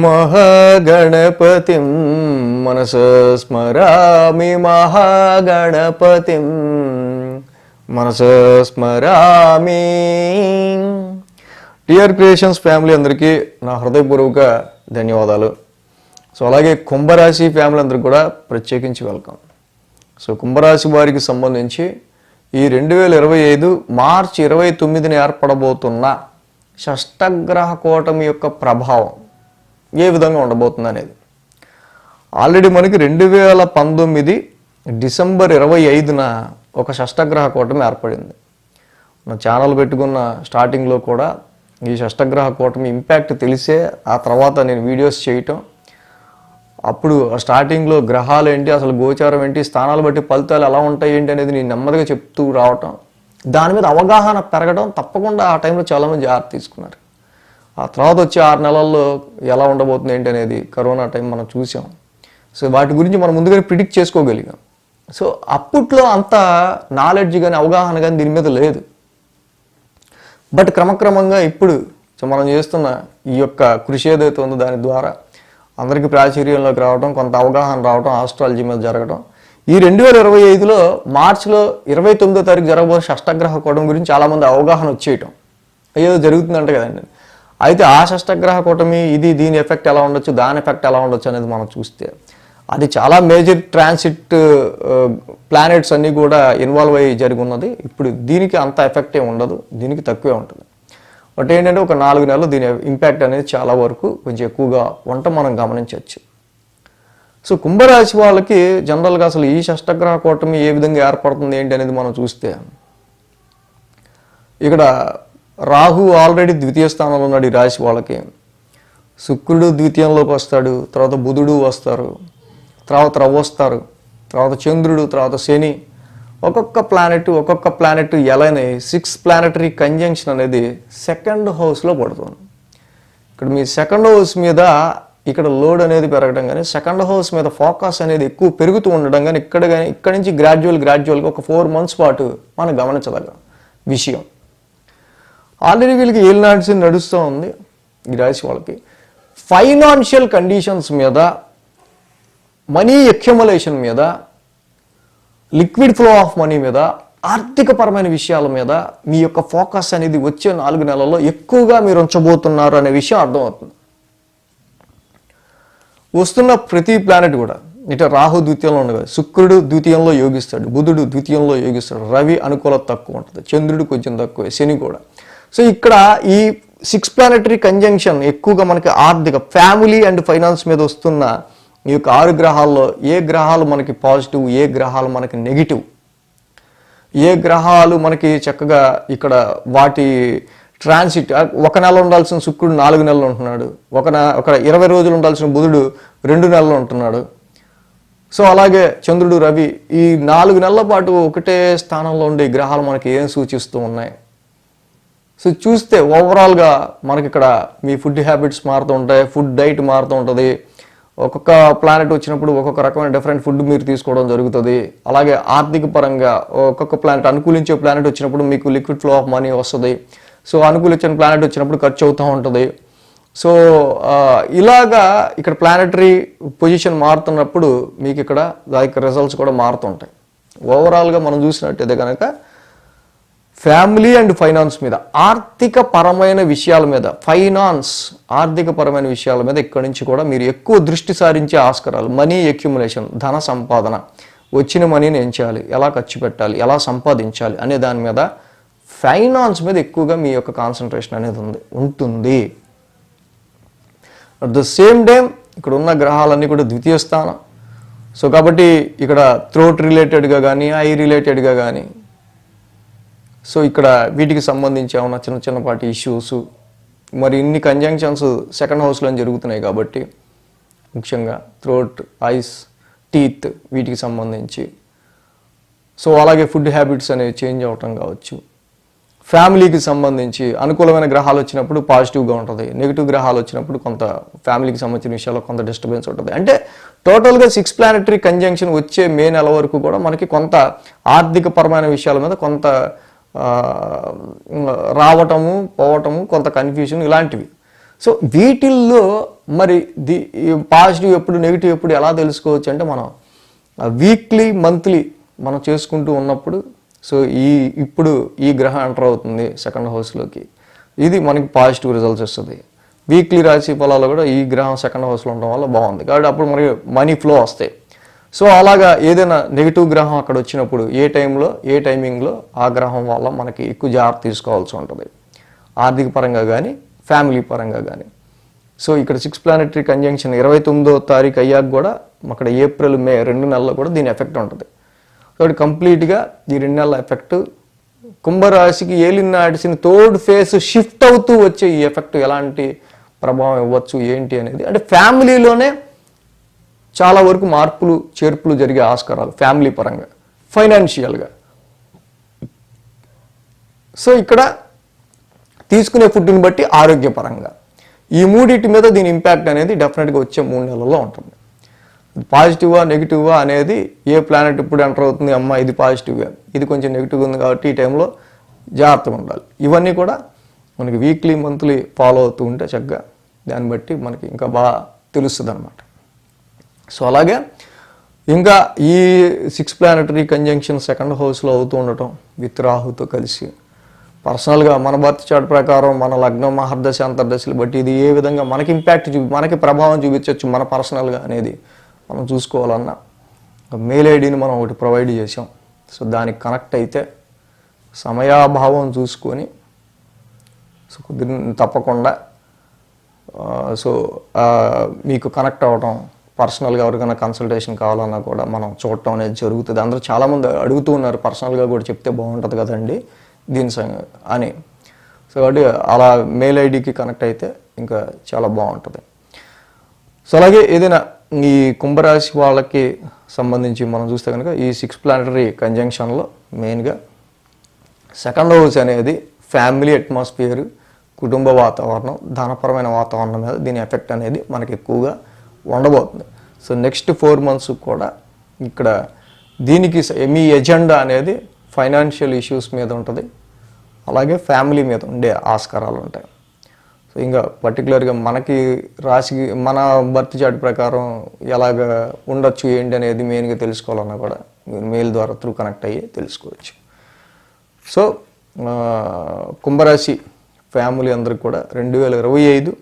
మహాగణపతిం మనస స్మరామి మహాగణపతిం మనస స్మరామి. టిఆర్ క్రియేషన్స్ ఫ్యామిలీ అందరికీ నా హృదయపూర్వక ధన్యవాదాలు. సో అలాగే కుంభరాశి ఫ్యామిలీ అందరికి కూడా ప్రత్యేకించి వెల్కమ్ సో కుంభరాశి వారికి సంబంధించి ఈ రెండు వేల ఇరవై ఐదు మార్చి ఇరవై తొమ్మిదిని ఏర్పడబోతున్న షష్టగ్రహ కూటమి యొక్క ప్రభావం ఏ విధంగా ఉండబోతుంది అనేది ఆల్రెడీ మనకి రెండు వేల పంతొమ్మిది డిసెంబర్ ఇరవై ఐదున ఒక షష్టగ్రహ కూటమి ఏర్పడింది. మన ఛానల్ పెట్టుకున్న స్టార్టింగ్లో కూడా ఈ షష్టగ్రహ కూటమి ఇంపాక్ట్ తెలిసే ఆ తర్వాత నేను వీడియోస్ చేయటం. అప్పుడు స్టార్టింగ్లో గ్రహాలు ఏంటి అసలు గోచారం ఏంటి స్థానాలు బట్టి ఫలితాలు ఎలా ఉంటాయి ఏంటి అనేది నేను నెమ్మదిగా చెప్తూ రావటం. దాని మీద అవగాహన పెరగడం తప్పకుండా ఆ టైంలో చాలామంది జాగ్రత్త తీసుకున్నారు. ఆ తర్వాత వచ్చే ఆరు నెలల్లో ఎలా ఉండబోతుంది ఏంటి అనేది కరోనా టైం మనం చూసాం. సో వాటి గురించి మనం ముందుగానే ప్రిడిక్ట్ చేసుకోగలిగాం. సో అప్పట్లో అంత నాలెడ్జ్ కానీ అవగాహన కానీ దీని మీద లేదు. బట్ క్రమక్రమంగా ఇప్పుడు సో మనం చేస్తున్న ఈ యొక్క కృషి ఏదైతే ఉందో దాని ద్వారా అందరికీ ప్రాచుర్యంలోకి రావడం కొంత అవగాహన రావడం ఆస్ట్రాలజీ మీద జరగడం ఈ రెండు వేల ఇరవై ఐదులో మార్చిలో ఇరవై తొమ్మిదో తారీఖు జరగబోయే షష్టగ్రహ కోవడం గురించి చాలామంది అవగాహన వచ్చేయటం. అయ్యేదో జరుగుతుందంట కదండి. అయితే ఆ షష్టగ్రహ కూటమి ఇది దీని ఎఫెక్ట్ ఎలా ఉండొచ్చు దాని ఎఫెక్ట్ ఎలా ఉండొచ్చు అనేది మనం చూస్తే అది చాలా మేజర్ ట్రాన్సిట్ ప్లానెట్స్ అన్నీ కూడా ఇన్వాల్వ్ అయ్యి జరిగి ఉన్నది. ఇప్పుడు దీనికి అంత ఎఫెక్ట్ ఉండదు దీనికి తక్కువే ఉంటుంది. బట్ ఏంటంటే ఒక నాలుగు నెలలు దీని ఇంపాక్ట్ అనేది చాలా వరకు కొంచెం ఎక్కువగా ఉండటం మనం గమనించవచ్చు. సో కుంభరాశి వాళ్ళకి జనరల్గా అసలు ఈ షష్టగ్రహ కూటమి ఏ విధంగా ఏర్పడుతుంది ఏంటి అనేది మనం చూస్తే ఇక్కడ రాహు ఆల్రెడీ ద్వితీయ స్థానంలో ఉన్నాడు ఈ రాశి వాళ్ళకి. శుక్రుడు ద్వితీయంలోకి వస్తాడు తర్వాత బుధుడు వస్తారు తర్వాత రవ్వ వస్తారు తర్వాత చంద్రుడు తర్వాత శని. ఒక్కొక్క ప్లానెట్ ఒక్కొక్క ప్లానెట్ ఎలానే సిక్స్ ప్లానెటరీ కంజంక్షన్ అనేది సెకండ్ హౌస్లో పడుతుంది. ఇక్కడ మీ సెకండ్ హౌస్ మీద ఇక్కడ లోడ్ అనేది పెరగడం కానీ సెకండ్ హౌస్ మీద ఫోకస్ అనేది ఎక్కువ పెరుగుతూ ఉండడం కానీ ఇక్కడ కానీ ఇక్కడ నుంచి గ్రాడ్యువల్ గ్రాడ్యువల్గా ఒక ఫోర్ మంత్స్ పాటు మనం గమనించదగ్గ విషయం. ఆల్రెడీ వీళ్ళకి ఏలినాడ్స్ నడుస్తూ ఉంది ఈ రాశి వాళ్ళకి. ఫైనాన్షియల్ కండిషన్స్ మీద మనీ ఎక్యుమలేషన్ మీద లిక్విడ్ ఫ్లో ఆఫ్ మనీ మీద ఆర్థికపరమైన విషయాల మీద మీ యొక్క ఫోకస్ అనేది వచ్చే నాలుగు నెలల్లో ఎక్కువగా మీరు ఉంచబోతున్నారు అనే విషయం అర్థమవుతుంది. వస్తున్న ప్రతి ప్లానెట్ కూడా ఇట రాహు ద్వితీయంలో ఉండదు శుక్రుడు ద్వితీయంలో యోగిస్తాడు బుధుడు ద్వితీయంలో యోగిస్తాడు రవి అనుకూలత తక్కువ ఉంటుంది చంద్రుడు కొంచెం తక్కువ శని కూడా. సో ఇక్కడ ఈ సిక్స్ ప్లానెటరీ కంజంక్షన్ ఎక్కువగా మనకి ఆర్థిక ఫ్యామిలీ అండ్ ఫైనాన్స్ మీద వస్తున్న ఈ యొక్క ఆరు గ్రహాల్లో ఏ గ్రహాలు మనకి పాజిటివ్ ఏ గ్రహాలు మనకి నెగిటివ్ ఏ గ్రహాలు మనకి చక్కగా ఇక్కడ వాటి ట్రాన్సిట్ ఒక నెల ఉండాల్సిన శుక్రుడు నాలుగు నెలలు ఉంటున్నాడు ఒక నె- ఒక ఇరవై రోజులు ఉండాల్సిన బుధుడు రెండు నెలలు ఉంటున్నాడు. సో అలాగే చంద్రుడు రవి ఈ నాలుగు నెలల పాటు ఒకటే స్థానంలో ఉండే గ్రహాలు మనకి ఏం సూచిస్తూ ఉన్నాయి? సో చూస్తే ఓవరాల్గా మనకి ఇక్కడ మీ ఫుడ్ హ్యాబిట్స్ మారుతూ ఉంటాయి ఫుడ్ డైట్ మారుతూ ఉంటుంది. ఒక్కొక్క ప్లానెట్ వచ్చినప్పుడు ఒక్కొక్క రకమైన డిఫరెంట్ ఫుడ్ మీరు తీసుకోవడం జరుగుతుంది. అలాగే ఆర్థిక పరంగా ఒక్కొక్క ప్లానెట్ అనుకూలించే ప్లానెట్ వచ్చినప్పుడు మీకు లిక్విడ్ ఫ్లో ఆఫ్ మనీ వస్తుంది. సో అనుకూలించిన ప్లానెట్ వచ్చినప్పుడు ఖర్చు అవుతూ ఉంటుంది. సో ఇలాగా ఇక్కడ ప్లానెటరీ పొజిషన్ మారుతున్నప్పుడు మీకు ఇక్కడ దానికి రిజల్ట్స్ కూడా మారుతుంటాయి ఓవరాల్గా మనం చూసినట్టయితే కనుక ఫ్యామిలీ అండ్ ఫైనాన్స్ మీద ఆర్థిక పరమైన విషయాల మీద ఫైనాన్స్ ఆర్థిక పరమైన విషయాల మీద ఇక్కడి నుంచి కూడా మీరు ఎక్కువ దృష్టి సారించే ఆస్కారాలు మనీ ఎక్యుములేషన్ ధన సంపాదన. వచ్చిన మనీని ఏం చేయాలి? ఎలా ఖర్చు పెట్టాలి? ఎలా సంపాదించాలి? అనే దాని మీద ఫైనాన్స్ మీద ఎక్కువగా మీ యొక్క కాన్సన్ట్రేషన్ అనేది ఉంది ఉంటుంది. అట్ ద సేమ్ టైం ఇక్కడ ఉన్న గ్రహాలన్నీ కూడా ద్వితీయ స్థానం. సో కాబట్టి ఇక్కడ థ్రోట్ రిలేటెడ్గా కానీ ఐ రిలేటెడ్గా కానీ సో ఇక్కడ వీటికి సంబంధించి ఏమైనా చిన్న చిన్నపాటి ఇష్యూస్ మరి ఇన్ని కంజంక్షన్స్ సెకండ్ హౌస్లో జరుగుతున్నాయి కాబట్టి ముఖ్యంగా థ్రోట్ ఐస్ టీత్ వీటికి సంబంధించి. సో అలాగే ఫుడ్ హ్యాబిట్స్ అనేవి చేంజ్ అవటం కావచ్చు. ఫ్యామిలీకి సంబంధించి అనుకూలమైన గ్రహాలు వచ్చినప్పుడు పాజిటివ్గా ఉంటుంది. నెగిటివ్ గ్రహాలు వచ్చినప్పుడు కొంత ఫ్యామిలీకి సంబంధించిన విషయాల్లో కొంత డిస్టర్బెన్స్ ఉంటుంది. అంటే టోటల్గా సిక్స్ ప్లానెటరీ కంజంక్షన్ వచ్చే మే నెల వరకు కూడా మనకి కొంత ఆర్థిక పరమైన విషయాల మీద కొంత రావటము పోవటము కొంత కన్ఫ్యూజన్ ఇలాంటివి. సో వీటిల్లో మరి ది పాజిటివ్ ఎప్పుడు నెగిటివ్ ఎప్పుడు ఎలా తెలుసుకోవచ్చు అంటే మనం వీక్లీ మంత్లీ మనం చేసుకుంటూ ఉన్నప్పుడు సో ఈ ఇప్పుడు ఈ గ్రహం ఎంటర్ అవుతుంది సెకండ్ హౌస్లోకి ఇది మనకి పాజిటివ్ రిజల్ట్స్ ఇస్తుంది వీక్లీ రాశి ఫలాలు కూడా ఈ గ్రహం సెకండ్ హౌస్లో ఉండడం వల్ల బాగుంది. కాబట్టి అప్పుడు మనకి మనీ ఫ్లో వస్తాయి. సో అలాగా ఏదైనా నెగిటివ్ గ్రహం అక్కడ వచ్చినప్పుడు ఏ టైంలో ఏ టైమింగ్లో ఆ గ్రహం వల్ల మనకి ఎక్కువ జాగ్రత్త తీసుకోవాల్సి ఉంటుంది. ఆర్థిక పరంగా కానీ ఫ్యామిలీ పరంగా కానీ సో ఇక్కడ సిక్స్ ప్లానెటరీ కంజంక్షన్ ఇరవై తొమ్మిదో తారీఖు అయ్యాక కూడా అక్కడ ఏప్రిల్ మే రెండు నెలల్లో కూడా దీని ఎఫెక్ట్ ఉంటుంది. కాబట్టి కంప్లీట్గా ఈ రెండు నెలల ఎఫెక్ట్ కుంభరాశికి ఏలినాడిసిన థర్డ్ ఫేస్ షిఫ్ట్ అవుతూ వచ్చే ఈ ఎఫెక్ట్ ఎలాంటి ప్రభావం ఇవ్వచ్చు ఏంటి అనేది అంటే ఫ్యామిలీలోనే చాలా వరకు మార్పులు చేర్పులు జరిగే ఆస్కారాలు ఫ్యామిలీ పరంగా ఫైనాన్షియల్గా. సో ఇక్కడ తీసుకునే ఫుడ్ని బట్టి ఆరోగ్యపరంగా. ఈ మూడింటి మీద దీని ఇంపాక్ట్ అనేది డెఫినెట్గా వచ్చే మూడు నెలల్లో ఉంటుంది. పాజిటివా నెగిటివా అనేది ఏ ప్లానెట్ ఇప్పుడు ఎంటర్ అవుతుంది అమ్మ ఇది పాజిటివ్గా ఇది కొంచెం నెగిటివ్గా ఉంది కాబట్టి ఈ టైంలో జాగ్రత్తగా ఉండాలి. ఇవన్నీ కూడా మనకి వీక్లీ మంత్లీ ఫాలో అవుతూ ఉంటే చక్కగా దాన్ని బట్టి మనకి ఇంకా బాగా తెలుస్తుంది అనమాట సో అలాగే ఇంకా ఈ సిక్స్ ప్లానటరీ కంజంక్షన్ సెకండ్ హౌస్లో అవుతూ ఉండటం విత్ రాహుతో కలిసి. పర్సనల్గా మన బర్త్ చార్ట్ ప్రకారం మన లగ్నం మహర్దశ అంతర్దశలు బట్టి ఇది ఏ విధంగా మనకి ఇంపాక్ట్ చూపి మనకి ప్రభావం చూపించవచ్చు మన పర్సనల్గా అనేది మనం చూసుకోవాలన్నా. మెయిల్ ఐడిని మనం ఒకటి ప్రొవైడ్ చేసాం సో దానికి కనెక్ట్ అయితే సమయాభావం చూసుకొని సో తప్పకుండా సో మీకు కనెక్ట్ అవ్వటం పర్సనల్గా ఎవరికైనా కన్సల్టేషన్ కావాలన్నా కూడా మనం చూడటం అనేది జరుగుతుంది. అందరూ చాలామంది అడుగుతూ ఉన్నారు పర్సనల్గా కూడా చెప్తే బాగుంటుంది కదండి దీని అని. సో కాబట్టి అలా మెయిల్ ఐడికి కనెక్ట్ అయితే ఇంకా చాలా బాగుంటుంది. సో అలాగే ఏదైనా ఈ కుంభరాశి వాళ్ళకి సంబంధించి మనం చూస్తే కనుక ఈ సిక్స్ ప్లానటరీ కంజంక్షన్లో మెయిన్గా సెకండ్ హౌస్ అనేది ఫ్యామిలీ అట్మాస్ఫియర్ కుటుంబ వాతావరణం ధనపరమైన వాతావరణం మీద దీని ఎఫెక్ట్ అనేది మనకి ఎక్కువగా ఉండబోతుంది. సో నెక్స్ట్ ఫోర్ మంత్స్ కూడా ఇక్కడ దీనికి మీ ఎజెండా అనేది ఫైనాన్షియల్ ఇష్యూస్ మీద ఉంటుంది. అలాగే ఫ్యామిలీ మీద ఉండే ఆస్కారాలు ఉంటాయి. సో ఇంకా పర్టికులర్గా మనకి రాశి మన బర్త్ చార్ట్ ప్రకారం ఎలాగ ఉండొచ్చు ఏంటి అనేది మెయిన్గా తెలుసుకోవాలన్నా కూడా మీరు మెయిల్ ద్వారా త్రూ కనెక్ట్ అయ్యి తెలుసుకోవచ్చు. సో కుంభరాశి ఫ్యామిలీ అందరికి కూడా రెండు వేల ఇరవై ఐదు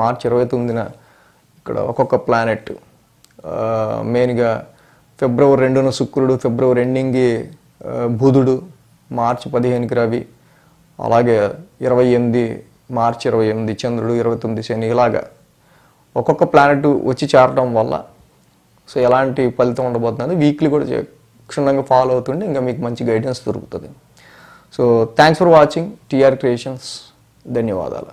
మార్చి ఇరవై తొమ్మిదిన ఇక్కడ ఒక్కొక్క ప్లానెట్ మెయిన్గా ఫిబ్రవరి రెండున శుక్రుడు ఫిబ్రవరి ఎండింగ్కి బుధుడు మార్చి పదిహేనుకి రవి అలాగే ఇరవై ఎనిమిది మార్చి ఇరవై ఎనిమిది చంద్రుడు ఇరవై తొమ్మిది శని ఇలాగా ఒక్కొక్క ప్లానెట్ వచ్చి చేరడం వల్ల సో ఎలాంటి ఫలితం ఉండబోతుంది వీక్లీ కూడా క్షుణ్ణంగా ఫాలో అవుతుంటే ఇంకా మీకు మంచి గైడెన్స్ దొరుకుతుంది. So thanks for watching TR creations ధన్యవాదాలు.